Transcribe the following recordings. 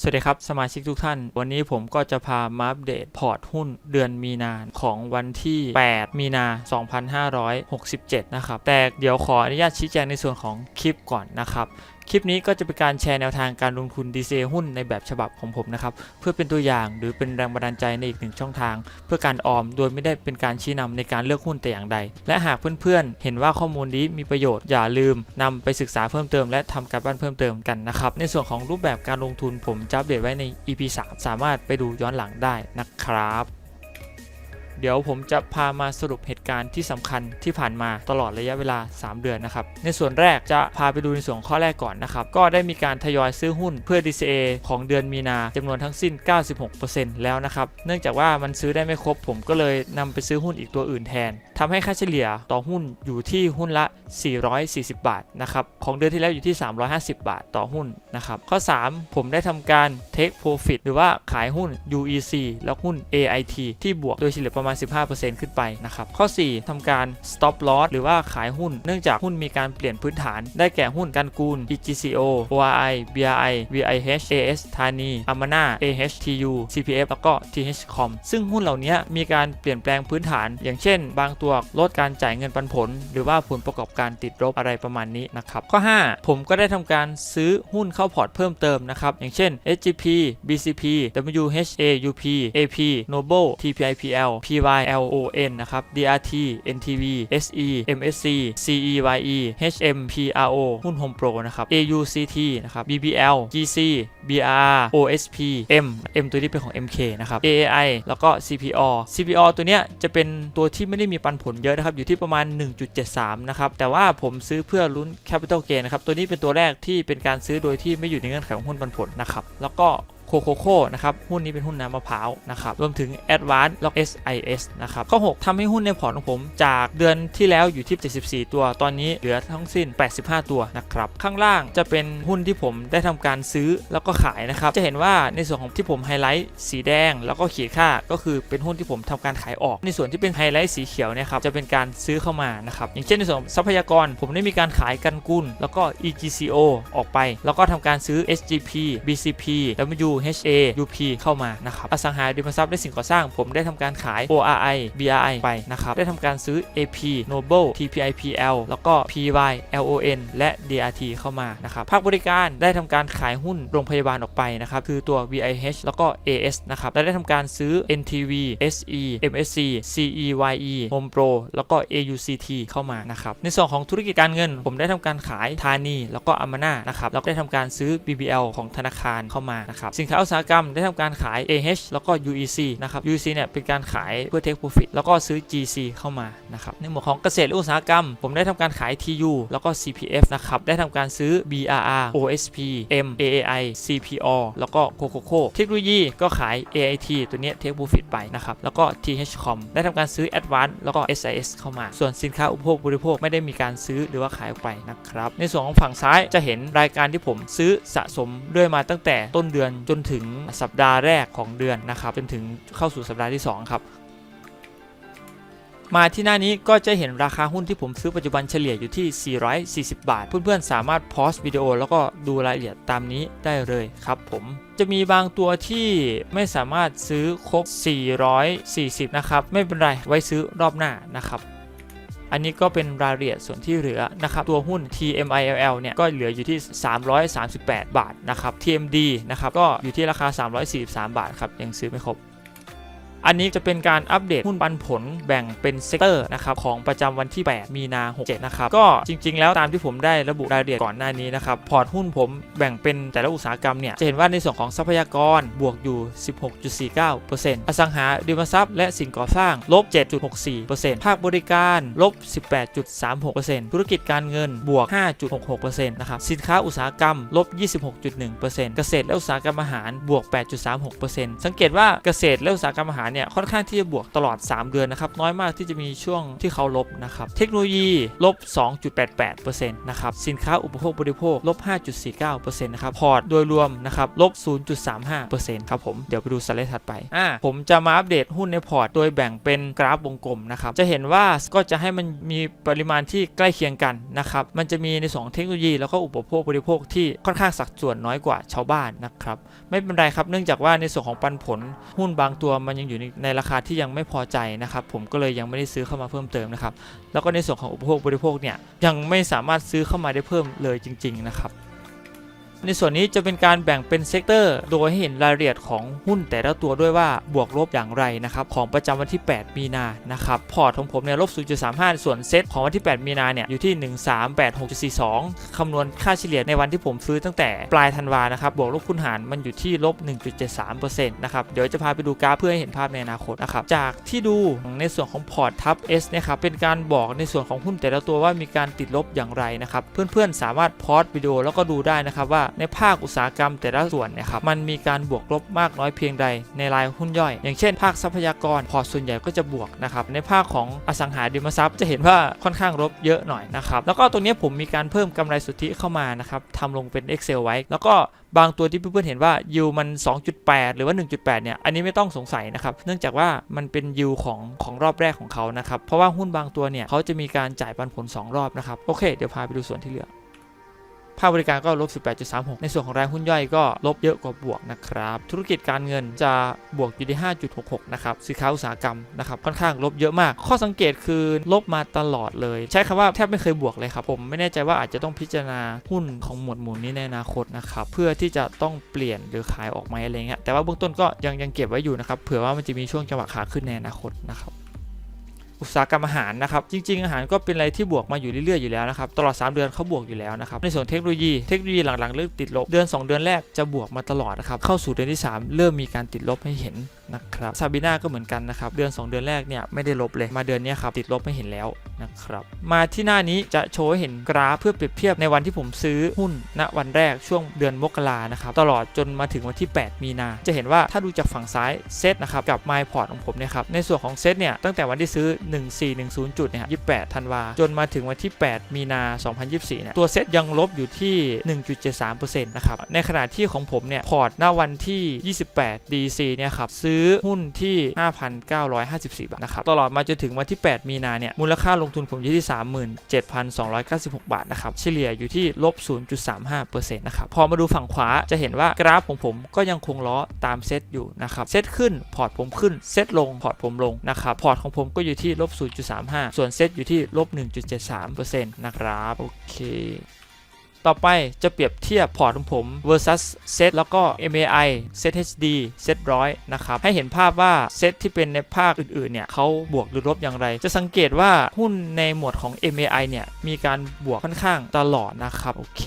สวัสดีครับ สมาชิกทุกท่าน วันนี้ผมก็จะพามาอัปเดตพอร์ตหุ้นเดือนมีนาของวันที่ 8 มีนา 2567 นะครับ แต่เดี๋ยวขออนุญาตชี้แจงในส่วนของคลิปก่อนนะครับ คลิปนี้ก็จะเป็นการแชร์แนวทางการลงทุน DCA หุ้นในแบบฉบับของผมนะครับ เพื่อเป็นตัวอย่างหรือเป็นแรงบันดาลใจในอีกหนึ่งช่องทาง เพื่อการออมโดยไม่ได้เป็นการชี้นำในการเลือกหุ้นแต่อย่างใด และหากเพื่อนๆ เห็นว่าข้อมูลนี้มีประโยชน์อย่าลืมนำไปศึกษาเพิ่มเติมและทำการบ้านเพิ่มเติมกันนะครับ ในส่วนของรูปแบบการลงทุนผมจะอัปเดตไว้ใน EP 3 สามารถไปดูย้อนหลังได้นะครับ เดี๋ยวผมจะพามาสรุปเหตุการณ์ที่สำคัญที่ผ่านมาตลอดระยะเวลา 3 เดือนนะครับ ในส่วนแรกจะพาไปดูในส่วนข้อแรกก่อนนะครับ ก็ได้มีการทยอยซื้อหุ้นเพื่อ DCA ของเดือนมีนาจำนวนทั้งสิ้น 96%แล้วนะครับ เนื่องจากว่ามันซื้อได้ไม่ครบผมก็เลยนำไปซื้อหุ้นอีกตัวอื่นแทนทำให้ค่าเฉลี่ยต่อหุ้นอยู่ที่หุ้นละ 440 บาทนะครับ ของเดือนที่แล้วอยู่ที่ 350 บาทต่อหุ้นนะครับ ข้อ 3 ผมได้ทำการ take profit หรือว่าขายหุ้น UEC แล้วหุ้น AIT ที่บวกโดยเฉลี่ยประมาณ15%ขึ้นไปนะครับ ข้อ 4ทำการ stop loss หรือว่าขายหุ้น เนื่องจากหุ้นมีการเปลี่ยนพื้นฐาน ได้แก่หุ้นกันกูล EGCO ORI BRI VIH AS ธานี Amana AHTU CPF แล้วก็ THCOM ซึ่งหุ้นเหล่านี้มีการเปลี่ยนแปลงพื้นฐาน อย่างเช่น บางตัวลดการจ่ายเงินปันผล หรือว่าผลประกอบการติดลบอะไรประมาณนี้นะครับ ข้อ 5 ผมก็ได้ทำการซื้อหุ้นเข้าพอร์ตเพิ่มเติมนะครับ อย่างเช่น SGP BCP WHAUP AP Noble TPIPL PYLON นะครับ DRT NTV SE MSC CEYE HMPRO หุ้น Home Pro นะครับ AUCT นะครับ BBL GC BR OSP M M ตัวนี้เป็นของ MK นะครับ AAI แล้วก็ CPO CPO ตัวเนี้ยจะเป็นตัวที่ไม่ได้มีปันผลเยอะนะครับ อยู่ที่ประมาณ 1.73 นะครับ แต่ว่าผมซื้อเพื่อลุ้น Capital Gain นะครับ ตัวนี้เป็นตัวแรกที่เป็นการซื้อโดยที่ไม่อยู่ในเงื่อนไขของหุ้นปันผลนะครับ แล้วก็ โคโคโค่นะครับหุ้นนี้เป็นหุ้นน้ำมะพร้าวนะครับรวมถึง Advance แล้ว SIS นะครับข้อ 6ทำให้หุ้นในพอร์ตของผม จากเดือนที่แล้วอยู่ที่ 74 ตัว ตอนนี้เหลือทั้งสิ้น 85 ตัวนะครับข้างล่างจะเป็นหุ้นที่ผมได้ทำการซื้อแล้วก็ขายนะครับจะเห็นว่าในส่วนของที่ผมไฮไลท์สีแดง แล้วก็ขีดค่าก็คือเป็นหุ้นที่ผมทำการขายออก ในส่วนที่เป็นไฮไลท์สีเขียวเนี่ยครับจะเป็นการซื้อเข้ามานะครับอย่างเช่นในส่วนทรัพยากรผมได้มีการขายกันกุลแล้วก็ EGCO ออกไป แล้วก็ทำการซื้อ SGP BCP WHA UP เข้ามานะครับอสังหาริมทรัพย์และสิ่งก่อสร้าง ผมได้ทำการขาย ORI BRI ไปนะครับได้ทำการซื้อ AP Noble TPIPL แล้วก็ PYLON และ DRT เข้ามานะครับภาคบริการได้ทำการขายหุ้นโรงพยาบาลออกไปนะครับคือตัว VIH แล้วก็ AS นะครับและได้ทำการซื้อ NTV SE MSC CEYE Home Pro แล้วก็ AUCT เข้ามานะครับในส่วนของธุรกิจการเงิน ผมได้ทำการขายธานี แล้วก็อามาน่านะครับแล้วก็ได้ทำการซื้อ BBL ของธนาคารเข้ามานะครับสินค้าอุตสาหกรรมได้ทำการขาย AH แล้วก็ UEC นะครับ UEC เนี่ยเป็นการขายเพื่อ take profit แล้วก็ซื้อ GC เข้ามานะครับในหมวดของเกษตรอุตสาหกรรม ผมได้ทำการขาย TU แล้วก็ CPF นะครับได้ทำการซื้อ BRR OSP M AAI CPO แล้วก็ Cococo เทคโนโลยีก็ขาย AIT ตัวนี้ take profit ไปนะครับแล้วก็ THCOM ได้ทำการซื้อ Advance แล้วก็ SIS เข้ามา ส่วนสินค้าอุปโภคบริโภคไม่ได้มีการซื้อหรือว่าขายออกไปนะครับในส่วนของฝั่งซ้ายจะเห็นรายการที่ผมซื้อสะสมเรื่อยมาตั้งแต่ต้นเดือนจนนถึงสัปดาห์แรกของเดือนนะครับจนถึงเข้าสู่สัปดาห์ที่ 2 ครับ มาที่หน้านี้ก็จะเห็นราคาหุ้นที่ผมซื้อปัจจุบันเฉลี่ยอยู่ที่ 440 บาท เพื่อนๆ สามารถพอสวิดีโอแล้วก็ดูรายละเอียดตามนี้ได้เลยครับผมจะมีบางตัวที่ไม่สามารถซื้อครบ 440 นะครับ ไม่เป็นไรไว้ซื้อรอบหน้านะครับ อันนี้ก็เป็นรายละเอียดส่วนที่เหลือนะครับตัวหุ้น TMILL เนี่ยก็เหลืออยู่ที่ 338 บาทนะครับ TMD นะครับก็อยู่ที่ราคา 343 บาทครับยังซื้อไม่ครบ อันนี้จะเป็นการอัปเดตหุ้นปันผลแบ่งเป็นเซกเตอร์นะครับของประจำวันที่ 8 มีนา67นะครับก็จริง ๆ แล้วตามที่ผมได้ระบุรายละเอียดก่อนหน้านี้นะครับพอร์ตหุ้นผมแบ่งเป็นแต่ละอุตสาหกรรมเนี่ยจะเห็นว่าในส่วนของทรัพยากรบวกอยู่ 16.49%อสังหาริมทรัพย์และสิ่งก่อสร้างลบ 7.64%ภาคบริการลบ 18.36%ธุรกิจการเงินบวก 5.66%นะครับสินค้าอุตสาหกรรมลบ 26.1%เกษตรและอุตสาหกรรมอาหารบวก 8.36%สังเกตว่าเกษตรและอุตสาหกรรมอาหารเนี่ยค่อนข้างที่จะบวกตลอด 3 เดือนนะครับน้อยมากที่จะมีช่วงที่เขาลบนะครับเทคโนโลยีลบ 2.88%นะครับสินค้าอุปโภคบริโภคลบ 5.49%นะครับพอร์ตโดยรวมนะครับลบ 0.35%ครับผมเดี๋ยวไปดูสไลด์ถัดไปอ่าผมจะมาอัปเดตหุ้นในพอร์ตโดยแบ่งเป็นกราฟวงกลมนะครับจะเห็นว่าก็จะให้มันมีปริมาณที่ใกล้เคียงกันนะครับมันจะมีในสองเทคโนโลยีแล้วก็อุปโภคบริโภคที่ค่อนข้างสัดส่วนน้อยกว่าชาวบ้านนะครับไม่เป็นไรครับเนื่องจากว่าในส่วนของปันผลหุ้นบางตัวมันยังอยู่ในในราคาที่ยังไม่พอใจนะครับผมก็เลยยังไม่ได้ซื้อเข้ามาเพิ่มเติมนะครับแล้วก็ในส่วนของอุปโภคบริโภคเนี่ยยังไม่สามารถซื้อเข้ามาได้เพิ่มเลยจริง ๆ นะครับ ในส่วนนี้จะเป็นการแบ่งเป็นเซกเตอร์ โดยให้เห็นรายละเอียดของหุ้นแต่ละตัวด้วยว่าบวกลบอย่างไรนะครับของประจำวันที่ 8 มีนานะครับพอร์ตของผมเนี่ยลบ 0.35 ส่วนเซตของวันที่ 8 มีนาเนี่ยอยู่ที่ 1386.42 คำนวณค่าเฉลี่ยในวันที่ผมซื้อตั้งแต่ปลายธันวานะครับบวกลบคูณหารมันอยู่ที่ลบ 1.73%นะครับเดี๋ยวจะพาไปดูกราฟเพื่อให้เห็นภาพในอนาคตนะครับจากที่ดูในส่วนของพอร์ตทับ S เนะครับเป็นการบอกในส่วนของหุ้นแต่ละตัวว่ามีการติดลบอย่างไรนะครับเพื่อนๆสามารถพอสวิดีโอแล้วก็ดูได้นะครับว่าในภาคอุตสาหกรรมแต่ละส่วนนี่ยครับมันมีการบวกลบมากน้อยเพียงใดในรายหุ้นย่อย อย่างเช่น ภาคทรัพยากรพอส่วนใหญ่ก็จะบวกนะครับในภาคของอสังหาริมทรัพย์จะเห็นว่าค่อนข้างลบเยอะหน่อยนะครับแล้วก็ตรงนี้ผมมีการเพิ่มกำไรสุทธิเข้ามานะครับทำลงเป็น Excel ไว้ แล้วก็บางตัวที่เพื่อนๆเห็นว่ายิวมัน 2.8 หรือว่า 1.8 เนี่ย อันนี้ไม่ต้องสงสัยนะครับ เนื่องจากว่ามันเป็นยิวของของรอบแรกของเขานะครับ เพราะว่าหุ้นบางตัวเนี่ยเขาจะมีการจ่ายปันผล 2 รอบนะครับ โอเค เดี๋ยวพาไปดูส่วนที่เหลือ ภาคบริการก็ลบ 18.36 ในส่วนของรายหุ้นย่อยก็ลบเยอะกว่าบวกนะครับ ธุรกิจการเงินจะบวกอยู่ที่ 5.66 นะครับสินค้าอุตสาหกรรมนะครับค่อนข้างลบเยอะมาก ข้อสังเกตคือลบมาตลอดเลย ใช้คำว่าแทบไม่เคยบวกเลยครับ ผมไม่แน่ใจว่าอาจจะต้องพิจารณาหุ้นของหมวดหมู่นี้ในอนาคตนะครับเพื่อที่จะต้องเปลี่ยนหรือขายออกไหมอะไรเงี้ยแต่ว่าเบื้องต้นก็ยังยังเก็บไว้อยู่นะครับเผื่อว่ามันจะมีช่วงจังหวะขาขึ้นในอนาคตนะครับ อุตสาหกรรมอาหารนะครับ จริง ๆ อาหารก็เป็นอะไรที่บวกมาอยู่เรื่อยๆอยู่แล้วนะครับ ตลอด 3 เดือนเขาบวกอยู่แล้วนะครับ ในส่วนเทคโนโลยี เทคโนโลยีหลังๆเริ่มติดลบ เดือน 2 เดือนแรกจะบวกมาตลอดนะครับ เข้าสู่เดือนที่ 3 เริ่มมีการติดลบให้เห็น นะครับซาบิน่าก็เหมือนกันนะครับ เดือน 2 เดือนแรกเนี่ยไม่ได้ลบเลย มาเดือนนี้ครับติดลบให้เห็นแล้วนะครับ มาที่หน้านี้จะโชว์ให้เห็นกราฟเพื่อเปรียบเทียบในวันที่ผมซื้อหุ้นณวันแรกช่วงเดือนมกรานะครับ ตลอดจนมาถึงวันที่ 8 มีนา จะเห็นว่าถ้าดูจากฝั่งซ้ายเซตนะครับกับ My Port ของผมเนี่ยครับ ในส่วนของเซตเนี่ยตั้งแต่วันที่ซื้อ 1410 จุดเนี่ย28 ธันวา จนมาถึงวันที่ 8 มีนา 2024 เนี่ย ตัวเซตยังลบอยู่ที่ 1.73%นะครับ ในขณะที่ของผมเนี่ยพอร์ตณวันที่ 28 DC เนี่ยครับซื้อ้อหุ้นที่ 5,954 บาทนะครับตลอดมาจนถึงวันที่ 8 มีนาเนี่ยมูลค่าลงทุนผมอยู่ที่ 37,296 บาทนะครับเฉลี่ยอยู่ที่ลบ 0.35%นะครับพอมาดูฝั่งขวาจะเห็นว่ากราฟของผมก็ยังคงล้อตามเซตอยู่นะครับเซตขึ้นพอร์ตผมขึ้นเซตลงพอร์ตผมลงนะครับพอร์ตของผมก็อยู่ที่ลบ 0.35 ส่วนเซตอยู่ที่ลบ 1.73%นะครับโอเค ต่อไปจะเปรียบเทียบพอร์ตของผม versus เซตแล้วก็ MAI เซต HD เซตร้อยนะครับ ให้เห็นภาพว่าเซตที่เป็นในภาคอื่นๆเนี่ยเขาบวกหรือลบอย่างไร จะสังเกตว่าหุ้นในหมวดของ MAI เนี่ยมีการบวกค่อนข้างตลอดนะครับ โอเค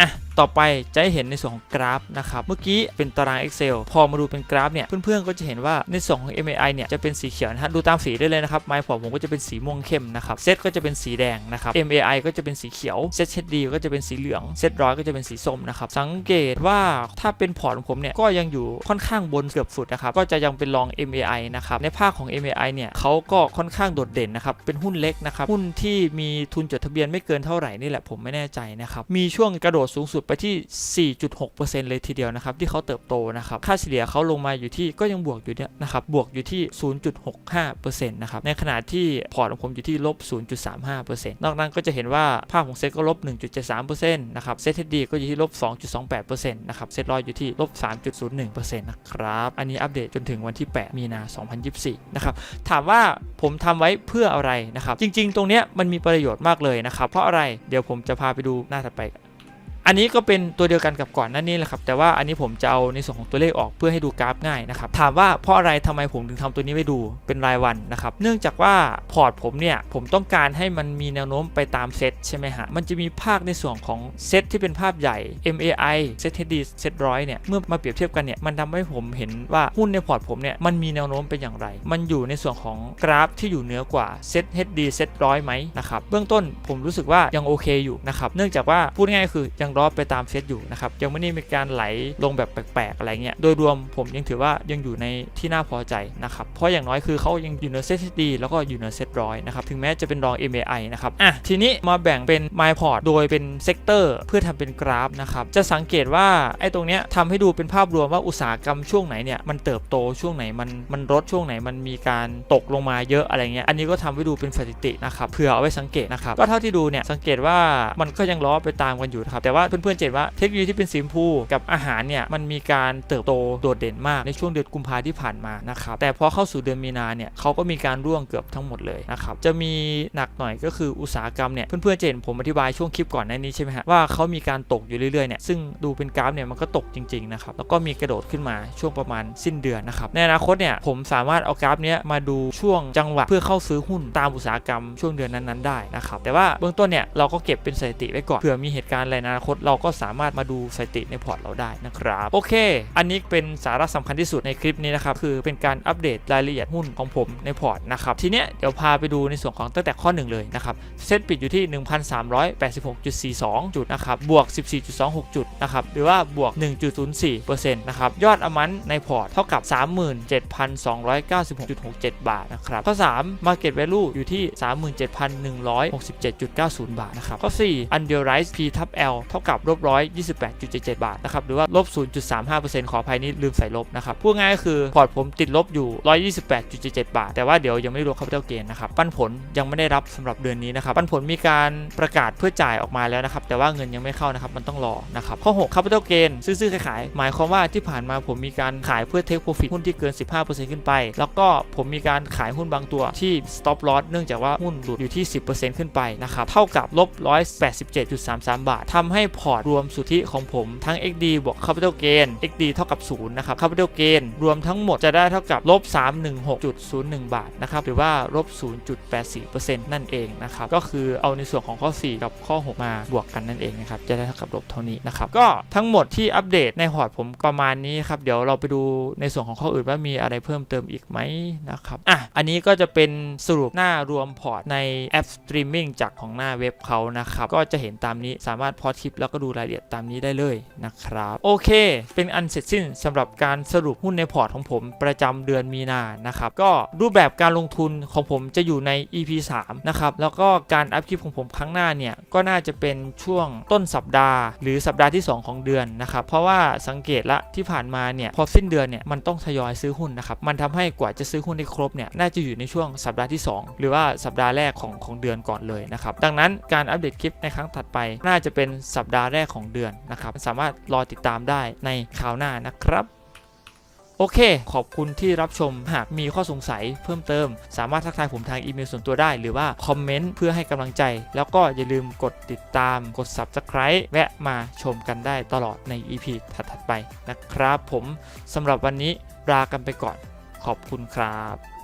อะ ต่อไปจะห้เห็นในส่วนของกราฟนะครับเมื่อกี้เป็นตาราง Excel พอมาดูเป็นกราฟเนี่ยเพื่อนๆก็จะเห็นว่าในส่วนของ MAI เนี่ยจะเป็นสีเขียวนะฮะดูตามสีได้เลยนะครับไม้พอผมก็จะเป็นสีม่วงเข้มนะครับเซตก็จะเป็นสีแดงนะครับ MAI ก็จะเป็นสีเขียวเซต HD ก็จะเป็นสีเหลืองเซตร้อยก็จะเป็นสีส้มนะครับสังเกตว่าถ้าเป็นพอร์ตของผมเนี่ยก็ยังอยู่ค่อนข้างบนเกือบสุดนะครับก็จะยังเป็นรอง MAI นะครับในภาคของ MAI เนี่ยเขาก็ค่อนข้างโดดเด่นนะครับเป็นหุ้นเล็กนะครับหุ้นที่มีทุนจดทะเบียนไม่เกินเท่าไหร่นี่แหละผมไม่แน่ใจนะครับมีช่วงกระโดดสูงสุดไปที่ 4.6%เลยทีเดียวนะครับที่เขาเติบโตนะครับค่าเฉลี่ยเขาลงมาอยู่ที่ก็ยังบวกอยู่เนี่ยนะครับบวกอยู่ที่ 0.65%นะครับในขณะที่พอร์ตของผมอยู่ที่ลบ 0.35%นอกนั้นก็จะเห็นว่าภาพของเซ็ตก็ลบ 1.73%นะครับเซ็ตเดีก็อยู่ที่ลบ 2.28%นะครับเซ็ตร้อยอยู่ที่ลบ 3.01%นะครับอันนี้อัปเดตจนถึงวันที่ 8 มีนา 2024 นะครับถามว่าผมทำไว้เพื่ออะไรนะครับจริง ๆ ตรงเนี้ยมันมีประโยชน์มากเลยนะครับเพราะอะไรเดี๋ยวผมจะพาไปดูหน้าถัดไป อันนี้ก็เป็นตัวเดียวกันกับก่อนนั่นนี่แหละครับแต่ว่าอันนี้ผมจะเอาในส่วนของตัวเลขออกเพื่อให้ดูกราฟง่ายนะครับถามว่าเพราะอะไรทำไมผมถึงทำตัวนี้ไว้ดูเป็นรายวันนะครับเนื่องจากว่าพอร์ตผมเนี่ยผมต้องการให้มันมีแนวโน้มไปตามเซตใช่ไหมฮะมันจะมีภาคในส่วนของเซตที่เป็นภาพใหญ่ MAI เซต HD เซตร้อยเนี่ยเมื่อมาเปรียบเทียบกันเนี่ยมันทำให้ผมเห็นว่าหุ้นในพอร์ตผมเนี่ยมันมีแนวโน้มเป็นอย่างไร มันอยู่ในส่วนของกราฟที่อยู่เหนือกว่าเซต HD เซตร้อยไหมนะครับเบื้องต้นผมรู้สึกว่ายังโอเคอยู่นะครับเนื่องจากว่าพูดง่ายคือยังรอล้อไปตามเซตอยู่นะครับยังไม่ได้มีการไหลลงแบบแปลกๆอะไรเงี้ยโดยรวมผมยังถือว่ายังอยู่ในที่น่าพอใจนะครับเพราะอย่างน้อยคือเขายังอยู่ในเซตที่ดีแล้วก็อยู่ในเซตร้อยนะครับถึงแม้จะเป็นรอง MAI นะครับอะทีนี้มาแบ่งเป็น My Port โดยเป็นเซกเตอร์เพื่อทำเป็นกราฟนะครับจะสังเกตว่าไอ้ตรงเนี้ยทำให้ดูเป็นภาพรวมว่าอุตสาหกรรมช่วงไหนเนี่ยมันเติบโตช่วงไหนมันมันลดช่วงไหนมันมีการตกลงมาเยอะอะไรเงี้ยอันนี้ก็ทำให้ดูเป็นสถิตินะครับเผื่อเอาไว้สังเกตนะครับก็เท่าที่ดูเนี่ยสังเกตว่ามันก็ยังล้อไปตามกันอยู่นะครับแต่ว่าเพื่อนๆจะเห็นว่าเทคโนโลยีที่เป็นสีชมพูกับอาหารเนี่ยมันมีการเติบโตโดดเด่นมากในช่วงเดือนกุมภาที่ผ่านมานะครับแต่พอเข้าสู่เดือนมีนาเนี่ยเขาก็มีการร่วงเกือบทั้งหมดเลยนะครับจะมีหนักหน่อยก็คืออุตสาหกรรมเนี่ยเพื่อนๆจะเห็นผมอธิบายช่วงคลิปก่อนหน้านี้ใช่ไหมฮะว่าเขามีการตกอยู่เรื่อยๆเนี่ยซึ่งดูเป็นกราฟเนี่ยมันก็ตกจริงๆนะครับแล้วก็มีกระโดดขึ้นมาช่วงประมาณสิ้นเดือนนะครับในอนาคตเนี่ยผมสามารถเอากราฟเนี้ยมาดูช่วงจังหวะเพื่อเข้าซื้อหุ้นตามอุตสาหกรรมช่วงเดือนนั้นๆได้นะครับแต่ว่าเบื้องต้นเนี่ยเราก็เก็บเป็นสถิติไว้ก่อนเผื่อมีเหตุการณ์อะไรในอนาคตเราก็สามารถมาดูสถิติในพอร์ตเราได้นะครับ โอเค อันนี้เป็นสาระสำคัญที่สุดในคลิปนี้นะครับ คือเป็นการอัปเดตรายละเอียดหุ้นของผมในพอร์ตนะครับ ทีเนี้ยเดี๋ยวพาไปดูในส่วนของตั้งแต่ข้อหนึ่งเลยนะครับ เซ็ตปิดอยู่ที่ 1,386.42 จุดนะครับ บวก 14.26 จุดนะครับ หรือว่าบวก 1.04%นะครับ ยอดอมันในพอร์ตเท่ากับ 37,296.67 บาทนะครับข้อ 3 Market Value อยู่ที่ 37,167.90 บาทนะครับข้อ 4 Unrealized P ทับ L เท่ากับลบ128.77บาทนะครับหรือว่าลบ0.35%ขออภัยนี่ลืมใส่ลบนะครับพูดง่ายก็คือพอร์ตผมติดลบอยู่128.77บาท แต่ว่าเดี๋ยวยังไม่รวม Capital Gain นะครับปันผลยังไม่ได้รับสำหรับเดือนนี้นะครับปันผลมีการประกาศเพื่อจ่ายออกมาแล้วนะครับแต่ว่าเงินยังไม่เข้านะครับมันต้องรอนะครับข้อ6 Capital Gain ซื้อๆขายๆหมายความว่าที่ผ่านมาผมมีการขายเพื่อ Take Profit หุ้นที่เกิน 15%ขึ้นไป แล้วก็ผมมีการขายหุ้นบางตัวที่ Stop Loss เนื่องจากว่าหุ้นหลุดอยู่ที่ 10%ขึ้นไปนะครับเท่ากับลบ187.33 บาททำให้พอร์ตรวมสุทธิของผมทั้ง XD บวก Capital Gain XD เท่ากับ 0 นะครับ Capital Gain รวมทั้งหมดจะได้เท่ากับลบ316.01 บาทนะครับหรือว่าลบ0.84%นั่นเองนะครับก็คือเอาในส่วนของข้อ 4 กับข้อ 6 มาบวกกันนั่นเองนะครับจะได้เท่ากับลบเท่านี้นะครับก็ทั้งหมดที่อัปเดตในพอร์ตผมประมาณนี้ครับเดี๋ยวเราไปดูในส่วนของข้ออื่นว่ามีอะไรเพิ่มเติมอีกไหมนะครับอะอันนี้ก็จะเป็นสรุปหน้ารวมพอร์ตในแอปสตรีมมิ่งจากของหน้าเว็บเขานะครับก็จะเห็นตามนี้สามารถพอดคลิปแล้วก็ดูรายละเอียดตามนี้ได้เลยนะครับ โอเค เป็นอันเสร็จสิ้นสำหรับการสรุปหุ้นในพอร์ตของผมประจำเดือนมีนานะครับก็รูปแบบการลงทุนของผมจะอยู่ใน EP 3นะครับแล้วก็การอัพคลิปของผมครั้งหน้าเนี่ยก็น่าจะเป็นช่วงต้นสัปดาห์ หรือสัปดาห์ที่ 2 ของเดือนนะครับเพราะว่าสังเกตละที่ผ่านมาเนี่ยพอสิ้นเดือนเนี่ยมันต้องทยอยซื้อหุ้นนะครับมันทำให้กว่าจะซื้อหุ้นได้ครบเนี่ยน่าจะอยู่ในช่วงสัปดาห์ที่ 2 หรือว่าสัปดาห์แรกของของเดือนก่อนเลยนะครับดังนั้นการอัปเดตคลิปในครั้งถัดไปน่าจะเป็นสัปดาห์แรกของเดือนนะครับ สามารถรอติดตามได้ในคราวหน้านะครับ โอเค ขอบคุณที่รับชมหากมีข้อสงสัยเพิ่มเติม สามารถทักทายผมทางอีเมลส่วนตัวได้ หรือว่าคอมเมนต์เพื่อให้กำลังใจ แล้วก็อย่าลืมกดติดตามกด Subscribe แวะมาชมกันได้ตลอดใน EP ถัดๆไปนะครับ ผมสำหรับวันนี้ลากันไปก่อน ขอบคุณครับ